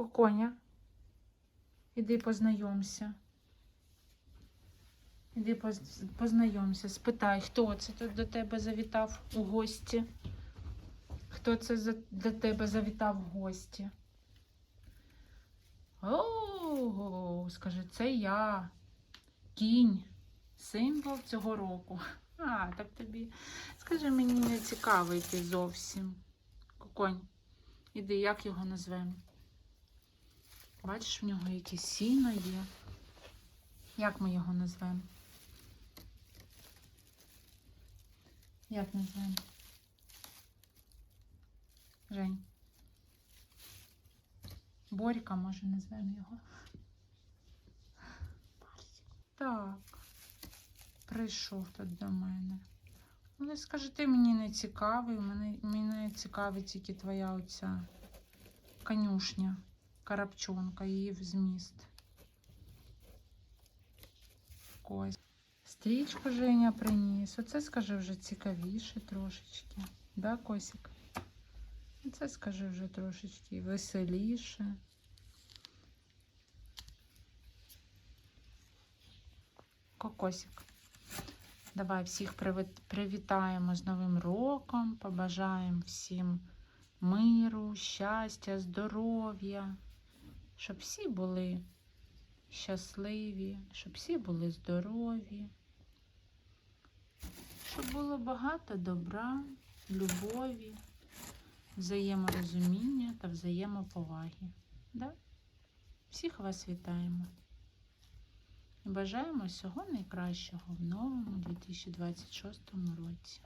Коконя. Іди познайомся. Іди познайомся, спитай, хто це тут до тебе завітав у гості. Хто це до тебе завітав в гості? О, скажи, це я. Кінь. Символ цього року. А, так тобі. Скажи, мені не цікавий ти зовсім. Коконь, іди, як його назвемо? Бачиш, в нього якесь сіно є. Як ми його назвемо? Як назвемо? Жень. Борька, може, назвемо його. Так. Прийшов тут до мене. Але скажи, ти мені не цікавий, мене, мене цікавить тільки твоя оця конюшня, карапчонка, її зміст. Стрічку Женя приніс. Оце скажи вже цікавіше трошечки. Да, Косик? Оце скажи вже трошечки веселіше. Кокосик. Давай всіх привітаємо з Новим роком, побажаємо всім миру, щастя, здоров'я, щоб всі були щасливі, щоб всі були здорові, щоб було багато добра, любові, взаєморозуміння та взаємоповаги. Да? Всіх вас вітаємо. І бажаємо всього найкращого в новому 2026 році.